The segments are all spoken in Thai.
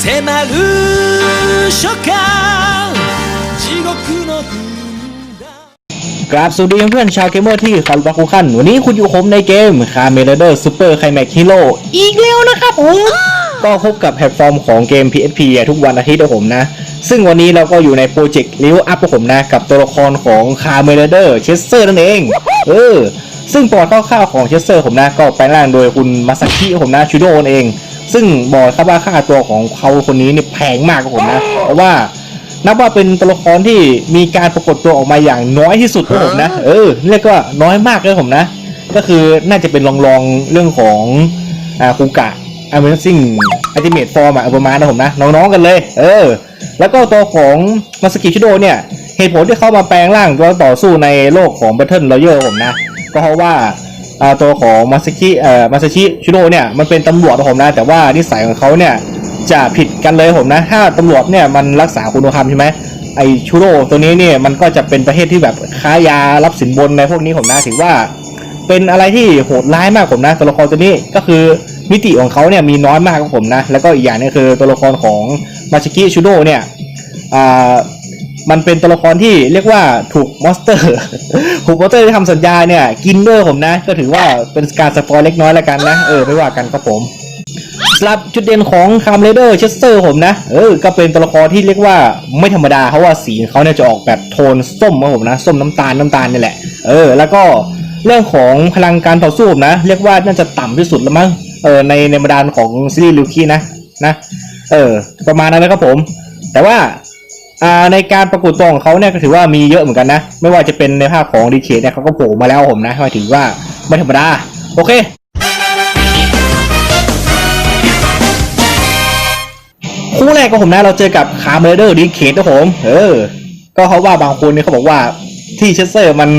迫る初夏地獄の軍団 กราบสวัสดีเพื่อนๆชาวเกมเมอร์ที่ขอรับคุขั้น วันนี้คุณอยู่กับผมในเกมคาเมเดอร์ซูเปอร์ไคแม็กฮีโร่อีกแล้วนะครับผม ก็พบกับแพลตฟอร์มของเกม PSP อ่ะทุกวันอาทิตย์นะผมนะ ซึ่งวันนี้เราก็อยู่ในโปรเจกต์ลิวอัพกับผมนะ กับตัวละครของคาเมเดอร์เชสเซอร์นั่นเอง เออ ซึ่งประวัติคร่าวๆของเชสเซอร์ผมนะ ก็แปลงร่างโดยคุณมาซากิผมนะชูโดนเอง ซึ่งบอกครับว่าค่าตัวของเขาคนนี้เนี่ยแพงมากครับผมนะ เพราะว่านับว่าเป็นตัวละครที่มีการปรากฏตัวออกมาอย่างน้อยที่สุดครับผมนะ เออเรียกว่าน้อยมากเลยผมนะ ก็คือน่าจะเป็นรองรองเรื่องของอ่าคูกะอเมซิ่งอัติเมตฟอร์มอะประมาณนะผมนะ น้องๆกันเลย เออ แล้วก็ตัวของมาสกิชิโดเนี่ย เหตุผลที่เขามาแปลงร่างตัวต่อสู้ในโลกของ Battle Royale ผมนะ ก็เพราะว่า ตัวของมาสกิเอ่อมาซาชิชิโดเนี่ยมันเป็นตำรวจผมนะแต่ว่านิสัยของเขาเนี่ยจะผิดกันเลยผมนะถ้าตำรวจเนี่ยมันรักษาคุณธรรมใช่ไหมไอชูโร่ตัวนี้เนี่ยมันก็จะเป็นประเทศที่แบบค้ายารับสินบนในพวกนี้ผมนะถือว่า เป็นอะไรที่โหดร้ายมากผมนะตัวละครตัวนี้ก็คือมิติของเขาเนี่ยมีน้อยมากครับผมนะแล้วก็อีกอย่างนึงคือตัวละครของมาชิกิชูโดเนี่ยอ่า มันเป็นตัวละครที่เรียกว่าถูกมอสเตอร์ ถูกมอสเตอร์ที่ทำสัญญาเนี่ย กินด้วยผมนะ ก็ถือว่าเป็นการสปอยเล็กน้อยแล้วกันนะ เออไม่ว่ากันครับผมสำหรับจุดเด่นของคามเรเดอร์เชสเตอร์ผมนะ เออ ก็เป็นตัวละครที่เรียกว่าไม่ธรรมดา เพราะว่าสีของเขาเนี่ยจะออกแบบโทนส้มครับผมนะ ส้มน้ำตาลน้ำตาลนี่แหละ เออ แล้วก็เรื่องของพลังการต่อสู้นะ เรียกว่าน่าจะต่ำที่สุดแล้วมั้ง เออ ในในบรรดาของซีรีส์ลิวคีนะ นะ เออ ประมาณนั้นนะครับผม แต่ว่า อ่าในการประกวดตัวของเขาเนี่ยก็ถือว่ามีเยอะเหมือนกันนะ ไม่ว่าจะเป็นในภาพของดีเคเนี่ยเขาก็โผล่มาแล้วผมนะหมายถึงว่าไม่ธรรมดา โอเค คู่แรกก็ผมนะเราเจอกับคาร์เมเดอร์ดีเคทนะผม เออ ก็เขาว่าบางคนเนี่ยเขาบอกว่าที่เชสเซอร์มัน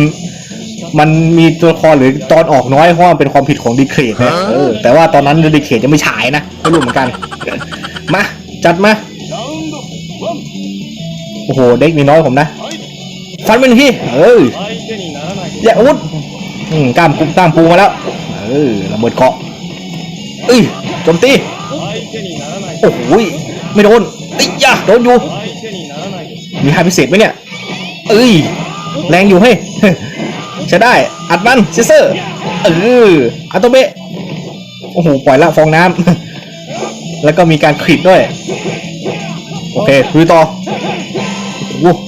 มันมีตัวละครหรือตอนออกน้อยเพราะมันเป็นความผิดของดีเคทนะเออแต่ว่าตอนนั้นดีเคทยังไม่ฉายนะไม่รู้เหมือนกัน มา จัดมา โอ้โห เด็กมีน้อยผมนะ ฟันเป็นที่ เอออย่าอาวุธกล้ามกุมกล้ามปูมาแล้ว เออระเบิดเกาะเอ้ยโจมตี โอ้โหไม่โดนไอ้ยยะโดนอยู่ มีท่าพิเศษไหมเนี่ย เอ้ย แรงอยู่เฮ้ยใช้ได้ อัดมันเซเซอร์ เอออัตโตเบะ โอ้โห ปล่อยละฟองน้ำ แล้วก็มีการคลิดด้วย โอเคลุยต่อ โอ้โห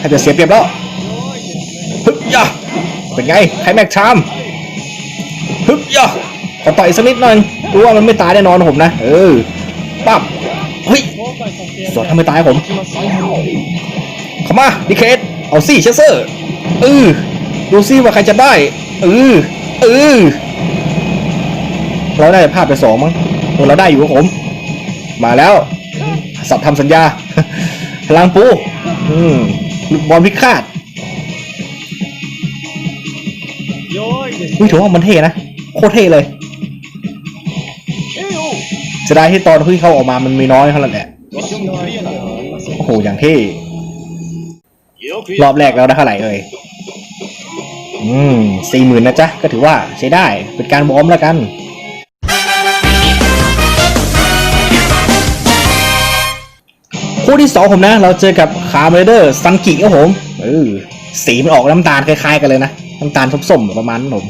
ถ้าจะเสียเปรียบแล้วฮึบยะเป็นไงไคลแม็กชามฮึบยะขอต่อยสักนิดหน่อยรู้ว่ามันไม่ตายแน่นอนผมนะ เออปั๊บเฮ้ยสวนทำไม่ตายผมเข้ามาดิเคทเอาซี่เชสเซอร์เออดูซิว่าใครจะได้เออเออเราได้ภาพไปสองมั้งเราได้อยู่ครับผม มาแล้ว สับทำสัญญาพลังปู อืมลูกบอลพิฆาตอุ้ยถือว่ามันเท่นะ โคตรเท่เลยเสียดายที่ตอนที่เขาออกมามันมีน้อยเท่านั้นแหละ โอ้โห อย่างเท่ รอบแรกเราได้เท่าไหร่เอ่ย อืมสี่หมื่นนะจ๊ะ ก็ถือว่าใช้ได้ เป็นการวอร์มแล้วกัน คู่ที่สองผมนะ เราเจอกับคาร์เมเดอร์ซันกิครับผมเออสีมันออกน้ำตาลคล้ายๆกันเลยนะ น้ำตาลส้มๆประมาณนั้นผม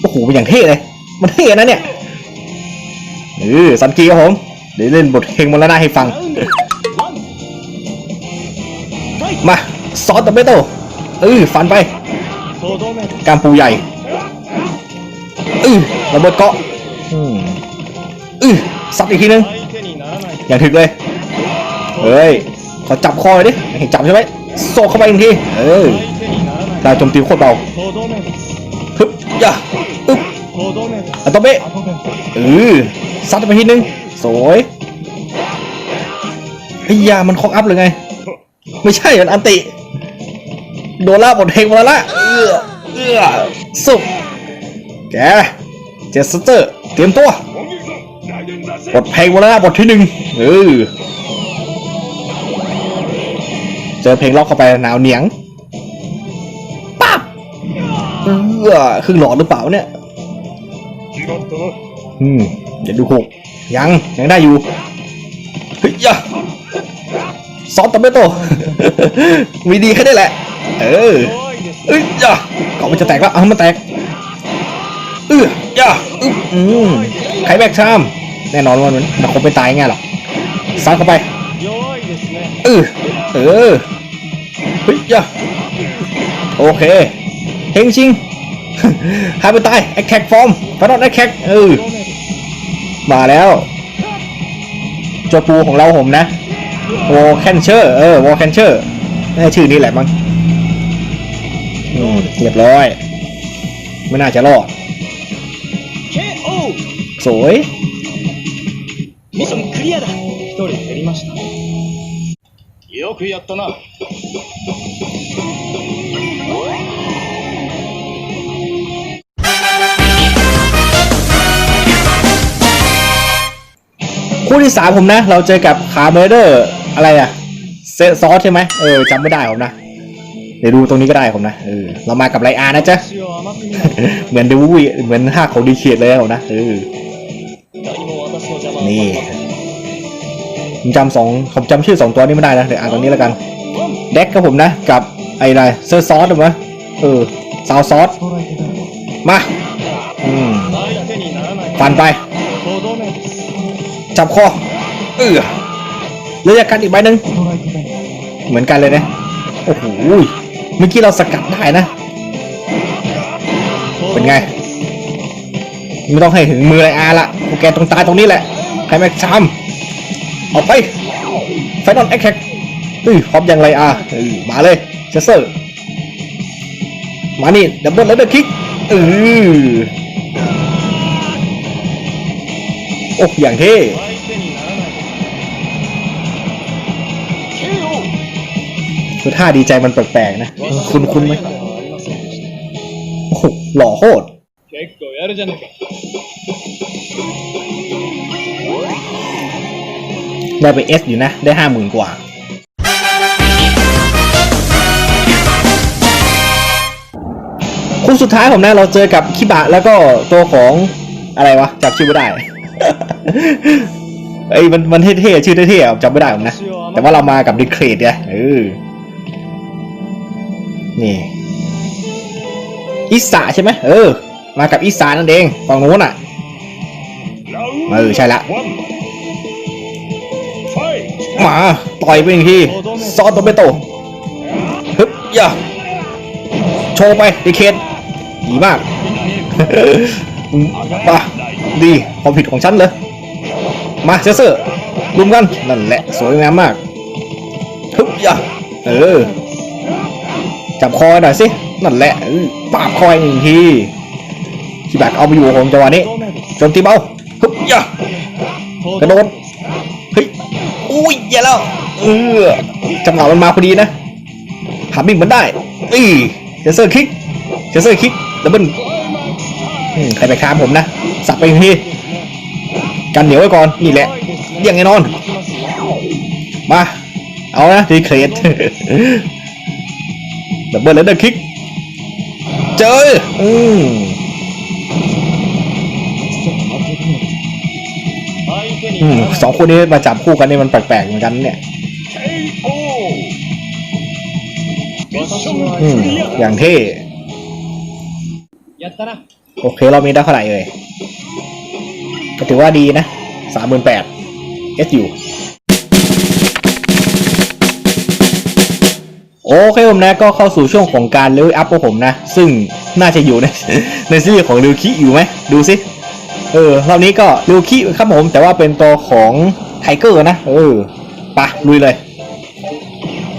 โอ้โหเป็นอย่างเท่เลย มันเท่นะเนี่ยเออซันกิครับผมเดี๋ยวเล่นบทเพลงมรณะให้ฟัง มาซอสตับเบโต้เออฟันไปกามปูใหญ่เออระเบิดเกาะอืออซัดอีกทีนึง อย่างถึกเลย เฮ้ย ขอจับคอเลยดิไม่เห็นจับใช่ไหมโซกเข้าไปอีกที เออดาวโจมตีโคตรเบาฮึบย่าอึ๊บอัตโตเบะเออซัดไปทีนึง สวยไอ้ยามันคอกอัพเลยไง ไม่ใช่มันอันติ โดนล่าบทเพลงมาแล้วละเอื้อเอื้อสุกแกเจสเตอร์ เตรียมตัวบทเพลงมาแล้วนะบทที่หนึ่งเออ เจอเพลงล็อกเข้าไปหนาวเหนียงปั๊บเออครึ่งหลอดหรือเปล่าเนี่ยอืมอย่าดูหกยังยังได้อยู่เฮ้ยซอสตอมเมโตมีดีแค่นี้แหละ เออเอ้ยยะเกาะมันจะแตกแล้วเอามันแตกเออยะอึ๊บอืมไข่แบกชาม แน่นอนว่ามันมันคงไม่ตายง่ายหรอกซัดเข้าไปเออ เออเฮ้ยยะโอเคเฮงชิงหายไปตายแอคแท็กฟอร์มฟอนอตแอคแท็กเออมาแล้วตัวปูของเราผมนะวอลแคนเชอร์เออวอลแคนเชอร์น่าจะชื่อนี้แหละมั้งอืมเรียบร้อย ไม่น่าจะรอด KO สวย くやったな คู่ที่สามผมนะ เราเจอกับคาร์เมเดอร์อะไรอะเซซอสใช่ไหมเออจำไม่ได้ผมนะ เดี๋ยวดูตรงนี้ก็ได้ผมนะเออเรามากับไลอาร์นะจ๊ะ 血を甘く見ない เหมือนดูวีเหมือนห้าของดีเคียดเลยผมนะเออ 誰も私の邪魔を นี่ させません ผมจำสองผมจำชื่อสองตัวนี้ไม่ได้นะเดี๋ยวอ่านตรงนี้แล้วกันเด็กครับผมนะ กับไอ้ไรเซอร์ซอสถูกไหมเออซาวซอสมาอืมฟันไป จับคอเออเลือกกันอีกใบหนึ่งเหมือนกันเลยนะโอ้โหเมื่อกี้เราสกัดได้นะ เป็นไงไม่ต้องให้ถึงมือไรอาละกูแกต้องตายตรงนี้แหละใครไม่กำ ออกไปไฟนอลแอคแท็กอุ้ยพร้อมยังไรอะมาเลยเชสเซอร์ มานี่ดับเบิลแล้วเดอร์คิกอือโอ้อย่างเท่คือท่าดีใจมันแปลกๆนะ คุ้นๆไหมโอ้หล่อโคตร ได้ไป S อยู่นะ ได้ห้าหมื่นกว่า คู่สุดท้ายผมนะเราเจอกับคิบะแล้วก็ตัวของอะไรวะจับชื่อไม่ได้ไอ้มันมันเท่ๆชื่อเท่ๆจำไม่ได้ผมนะ แต่ว่าเรามากับดิเครดไงเออนี่อิสระใช่ไหมเออ มากับอิสานั่นเองฝั่งนู้นอะเออใช่ละ หมาต่อยไปอีกทีซ้อนตัวไม่โตฮึบย่าโชว์ไปดิเคนดีมากป่ะดีความผิดของฉันเลยมาเซอร์รุมกันนั่นแหละสวยงามมากฮึบย่าเออจับคอยหน่อยสินั่นแหละปาบคอยอีกทีที่แบบเอาไปอยู่ของจังหวะนี้โจมตีเบาฮึบย่ากระโดด ฮ้ยอุ้ยอย่าแล้วเออจังหวะมันมาพอดีนะหาบิ่งมันได้อีเจสเซอร์คิกเจสเซอร์คิกดับเบิลใครไปค้ามผมนะ สับไปอีกทีกันเหนียวไว้ก่อนนี่แหละเดี่ยงแน่นอน มา เอานะดีเครดดับเบิลแล้วเดอร์คิก เจออืม อืมสองคนนี้มาจับคู่กันนี่มันแปลกๆเหมือนกันเนี่ย อืมอย่างเท่โอเคเรามีได้เท่าไหร่เอ่ยก็ถือว่าดีนะสามหมื่นแปดเอสอยู่โอเคผมนะก็เข้าสู่ช่วงของการเลเวลอัพของผมนะ ซึ่งน่าจะอยู่ในในซีรีส์ของริวคิอยู่ไหมดูสิ เออรอบนี้ก็ริวคิครับผม แต่ว่าเป็นตัวของไทเกอร์นะ เออปะลุยเลย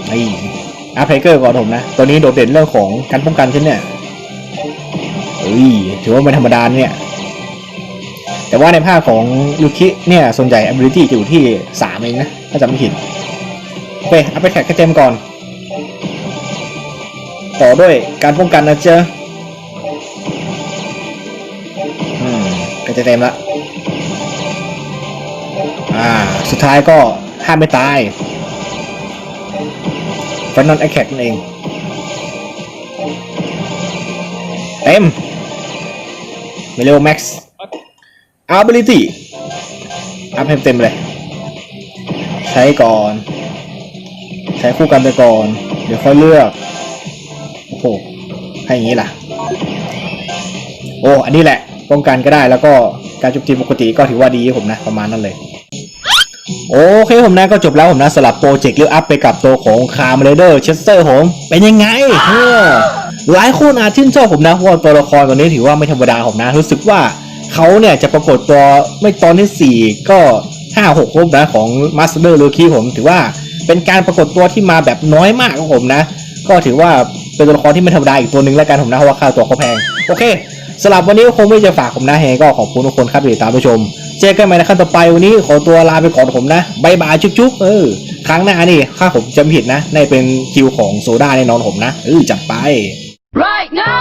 ไอ้อัพไทเกอร์ก่อนผมนะ ตัวนี้โดดเด่นเรื่องของการป้องกันใช่เนี่ยเอ้ยถือว่าไม่ธรรมดาเนี่ย แต่ว่าในภาคของยูคิเนี่ยส่วนใหญ่ ability จะอยู่ที่สามเองนะ ถ้าจำไม่ผิดโอเคเอาไปแข่งกระเจมก่อน ต่อด้วยการป้องกันนะเจ้า จะเต็มละอ่า สุดท้ายก็ห้ามไม่ตายฟันนอนแอคแนั่นเอง เต็มเมเลโอแม็กซ์ ability อัพให้เต็มเลย ใช้ก่อน ใช้คู่กันไปก่อน เดี๋ยวค่อยเลือก โอ้โหให้อย่างนี้ล่ะ โอ้ อันนี้แหละ ป้องกันก็ได้แล้วก็การโจมตีปกติก็ถือว่าดีผมนะประมาณนั้นเลยโอเคผมนะก็จบแล้วผมนะสลับโปรเจกต์เลือกอัพไปกับตัวของคาร์มเรเดอร์เชสเตอร์ผมเป็นยังไงเออหลายคนอาจชื่นชอบผมนะเพราะว่าตัวละครตัวนี้ถือว่าไม่ธรรมดาผมนะ รู้สึกว่าเขาเนี่ยจะปรากฏตัวไม่ตอนที่ 4 ก็ 5 6ครบนะของมาสเตอร์ลูคีผมถือว่าเป็นการปรากฏตัวที่มาแบบน้อยมากของผมนะ ก็ถือว่าเป็นตัวละครที่ไม่ธรรมดาอีกตัวหนึ่งแล้วกันผมนะเพราะว่าค่าตัวเขาแพงโอเค สำหรับวันนี้ก็คงไม่จะฝากผมนะเฮงก็ขอบคุณทุกคนครับที่ติดตามผู้ชม เจอกันใหม่ในครั้งต่อไปวันนี้ขอตัวลาไปก่อนผมนะบายบายจุ๊บๆเออครั้งหน้านี่ถ้าผมจำผิดนะในเป็นคิวของโซดาแน่นอนผมนะเออจัดไป Right now,